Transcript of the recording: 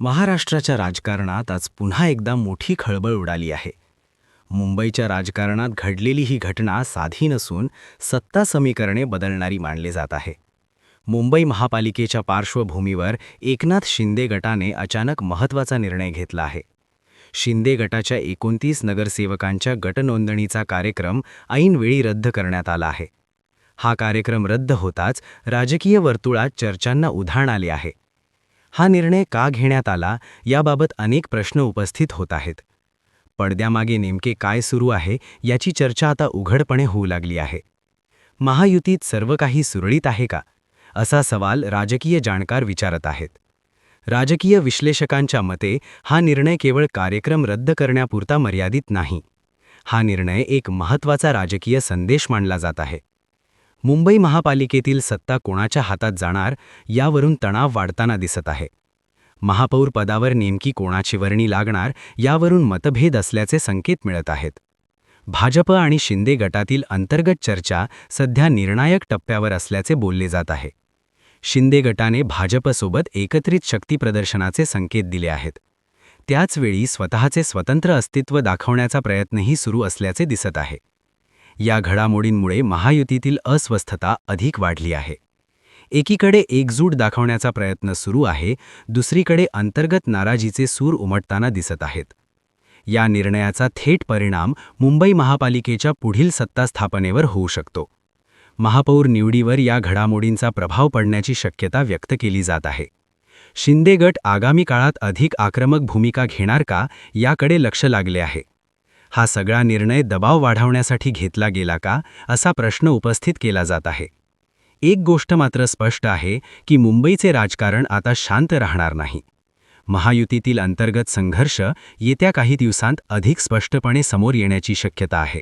महाराष्ट्राच्या राजकारणात आज पुन्हा एकदा मोठी खळबळ उडाली आहे. मुंबईच्या राजकारणात घडलेली ही घटना साधी नसून सत्ता समीकरणे बदलणारी मानली जात आहे. मुंबई महापालिकेच्या पार्श्वभूमीवर एकनाथ शिंदे गटाने अचानक महत्त्वाचा निर्णय घेतला आहे. शिंदे गटाच्या एकोणतीस नगरसेवकांच्या गटनोंदणीचा कार्यक्रम ऐनवेळी रद्द करण्यात आला आहे. हा कार्यक्रम रद्द होताच राजकीय वर्तुळात चर्चांना उधाण आले आहे. हा निर्णय का घेण्यात आला याबाबत अनेक प्रश्न उपस्थित होत आहेत. पडद्यामागे नेमके काय सुरू आहे याची चर्चा आता उघडपणे होऊ लागली आहे. महायुतीत सर्व काही सुरळीत आहे का? असा सवाल राजकीय जाणकार विचारत आहेत. राजकीय विश्लेषकांच्या मते हा निर्णय केवळ कार्यक्रम रद्द करण्यापुरता मर्यादित नाही. हा निर्णय एक महत्त्वाचा राजकीय संदेश मानला जात आहे. मुंबई महापालिकेतील सत्ता कोणाच्या हातात जाणार यावरून तणाव वाढताना दिसत आहे. महापौर पदावर नेमकी कोणाची वर्णी लागणार यावरून मतभेद असल्याचे संकेत मिळत आहेत. भाजप आणि शिंदे गटातील अंतर्गत चर्चा सध्या निर्णायक टप्प्यावर असल्याचे बोलले जात आहे. शिंदे गटाने भाजपसोबत एकत्रित शक्तीप्रदर्शनाचे संकेत दिले आहेत. त्याचवेळी स्वतःचे स्वतंत्र अस्तित्व दाखवण्याचा प्रयत्नही सुरू असल्याचे दिसत आहे. या घडामोडींमुळे महायुतीतील अस्वस्थता अधिक वाढली आहे. एकीकडे एकजूट दाखवण्याचा प्रयत्न सुरू आहे दुसरीकडे अंतर्गत नाराजीचे सूर उमटताना दिसत आहेत. या निर्णयाचा थेट परिणाम मुंबई महापालिकेच्या पुढील सत्ता स्थापनेवर होऊ शकतो. महापौर निवडीवर या घडामोडींचा प्रभाव पडण्याची शक्यता व्यक्त केली जात आहे. शिंदे गट आगामी काळात अधिक आक्रमक भूमिका घेणार का याकडे लक्ष लागले आहे. हा सगळा निर्णय दबाव वाढवण्यासाठी घेतला गेला का असा प्रश्न उपस्थित केला जात आहे. एक गोष्ट मात्र स्पष्ट आहे की मुंबईचे राजकारण आता शांत राहणार नाही. महायुतीतील अंतर्गत संघर्ष येत्या काही दिवसांत अधिक स्पष्टपणे समोर येण्याची शक्यता आहे.